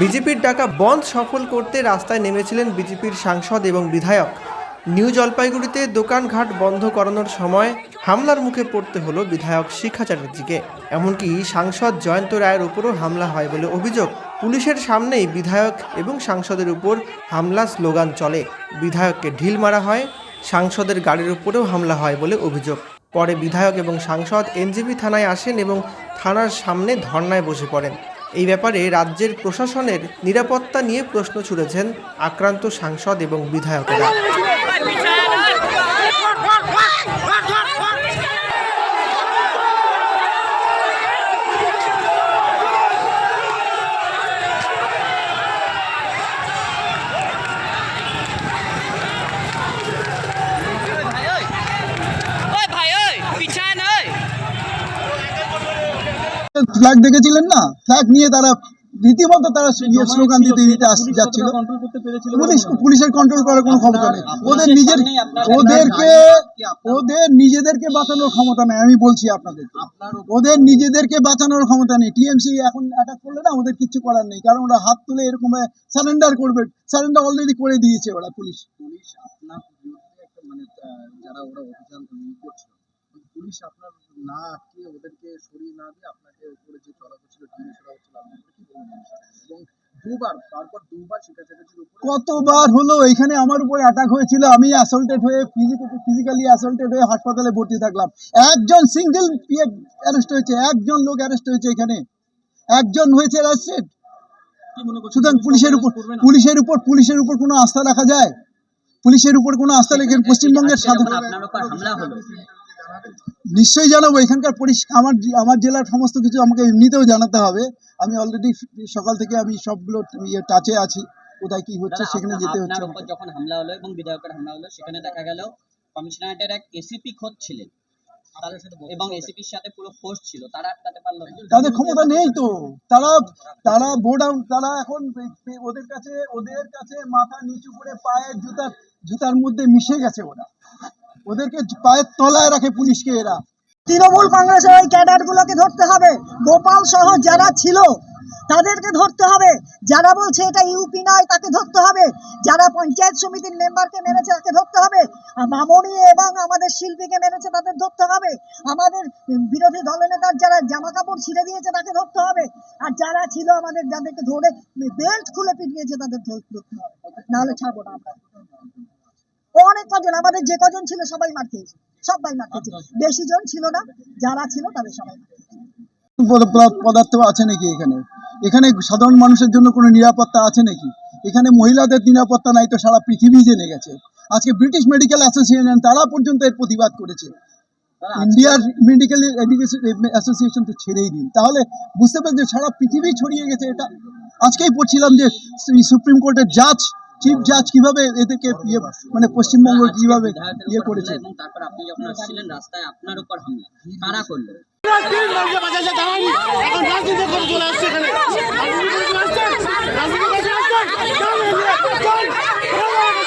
বিজেপির ডাকা বন্ধ সফল করতে রাস্তায় নেমেছিলেন বিজেপির সাংসদ এবং বিধায়ক। নিউ জলপাইগুড়িতে দোকানঘাট বন্ধ করানোর সময় হামলার মুখে পড়তে হলো বিধায়ক শিখা চ্যাটার্জিকে। এমনকি সাংসদ জয়ন্ত রায়ের উপরও হামলা হয় বলে অভিযোগ। পুলিশের সামনেই বিধায়ক এবং সাংসদের উপর হামলা স্লোগান চলে। বিধায়ককে ঢিল মারা হয়, সাংসদের গাড়ির উপরেও হামলা হয় বলে অভিযোগ। পরে বিধায়ক এবং সাংসদ এনজিপি থানায় আসেন এবং থানার সামনে ধর্নায় বসে পড়েন। এই ব্যাপারে রাজ্যের প্রশাসনের নিরাপত্তা নিয়ে প্রশ্ন ছুড়েছেন আক্রান্ত সাংসদ এবং বিধায়কেরা ওই ভাই ওই পিছায় না ওই ফ্ল্যাগ দেখেছিলেন না? ফ্ল্যাগ নিয়ে তারা রীতিমতো তারা ইয়ে স্লোগান দিতে দিতে যাচ্ছিল। পুলিশ পুলিশের কন্ট্রোল করার কোনো ক্ষমতা নেই। ওদের নিজের ওদেরকে ওদের নিজেদেরকে বাঁচানোর ক্ষমতা নেই আমি বলছি আপনাদের। ওদের নিজেদেরকে বাঁচানোর ক্ষমতা নেই। টিএমসি এখন অ্যাটাক করলে না ওদের কিচ্ছু করার নেই। কারণ ওরা হাত তুলে এরকম সারেন্ডার করবে। সারেন্ডার অলরেডি করে দিয়েছে ওরা পুলিশ। পুলিশ আপনার মানে যারা ওরা অভিযান করছিল পুলিশ আপনার না আটকে ওদেরকে সরিয়ে না দিয়ে আপনাকে উপরে যে ছড়া হচ্ছিল আপনার কি বলবেন এবং দুবার তারপর দুবার শিখা চ্যাটার্জির উপরে কতবার হলো? এখানে আমার উপর অ্যাটাক হয়েছিল। আমি অ্যাসল্টেড হয়ে ফিজিক্যালি অ্যাসল্টেড হয়ে হাসপাতালে ভর্তি থাকলাম। একজন সিঙ্গেল অ্যারেস্ট হয়েছে। একজন লোক অ্যারেস্ট হয়েছে এখানে। একজন হয়েছে অ্যারেস্টেড সুতরাং পুলিশের উপর পুলিশের উপর পুলিশের উপর কোনো আস্থা রাখা যায়? পুলিশের উপর কোনো আস্থা রেখে পশ্চিমবঙ্গের সাধারণ নিশ্চয়ই জানাব এখানকার পরিষ্কার আমার আমার জেলার সমস্ত কিছু আমাকে এমনিতেও জানাতে হবে। আমি অলরেডি সকাল থেকে আমি সবগুলো ইয়ে টাচে আছি কোথায় কি হচ্ছে সেখানে যেতে হচ্ছে। যখন হামলা হলো এবং বিধায়কের হামলা হলো সেখানে দেখা গেল কমিশনারেটের এক এসিপি খোঁজ ছিলেন। এবং এসিপির সাথে পুরো ফোর্স ছিল তারা আটকাতে পারল তাদের ক্ষমতা নেই তো। তারা তারা বোর্ড আউট তারা এখন ওদের কাছে ওদের কাছে মাথা নিচু করে পায়ের জুতার জুতার মধ্যে মিশে গেছে ওরা। ওদেরকে পায়ের তলায় রাখে পুলিশকে এরা। তৃণমূল কংগ্রেসের ওই ক্যাডারগুলোকে ধরতে হবে। গোপাল সহ যারা ছিল, তাদেরকে ধরতে হবে। যারা বলছে এটা ইউপি নয়, তাকে ধরতে হবে। যারা পঞ্চায়েত সমিতির মেম্বারকে মেরেছে, তাকে ধরতে হবে। মামনি এবং আমাদের শিল্পীকে মেরেছে, তাদের ধরতে হবে। আমাদের বিরোধী দলনেতার যারা জামা কাপড় ছিঁড়ে দিয়েছে, তাকে ধরতে হবে। আর যারা ছিল আমাদের, যাদেরকে ধরে বেল্ট খুলে পিটিয়েছে, তাদের ধরতে হবে। নাহলে ছাড়বো না আমরা। অনেক কজন আমাদের যে কজন ছিল সবাই মার খেয়েছে সবাই মার খেয়েছে। বেশি জন ছিল না যারা ছিল তাদের সবাই পদার্থ আছে নাকি এখানে? এখানে সাধারণ মানুষের জন্য কোনো নিরাপত্তা আছে নাকি? এখানে মহিলাদের নিরাপত্তা নাই তো সারা পৃথিবী জেনে গেছে। আজকে ব্রিটিশ মেডিকেল অ্যাসোসিয়েশন তারা পর্যন্ত এর প্রতিবাদ করেছে। ইন্ডিয়ার মেডিকেল এডুকেশন অ্যাসোসিয়েশন তো ছেড়েই দিন। তাহলে বুঝতে পারছেন যে সারা পৃথিবী ছড়িয়ে গেছে এটা। আজকেই পড়ছিলাম যে সুপ্রিম কোর্টের জাজ চিফ জাজ কীভাবে এদেরকে ইয়ে মানে পশ্চিমবঙ্গ কীভাবে ইয়ে করেছে? এবং তারপর আপনি যখন আসছিলেন রাস্তায় আপনার উপর হামলা। কারা করল?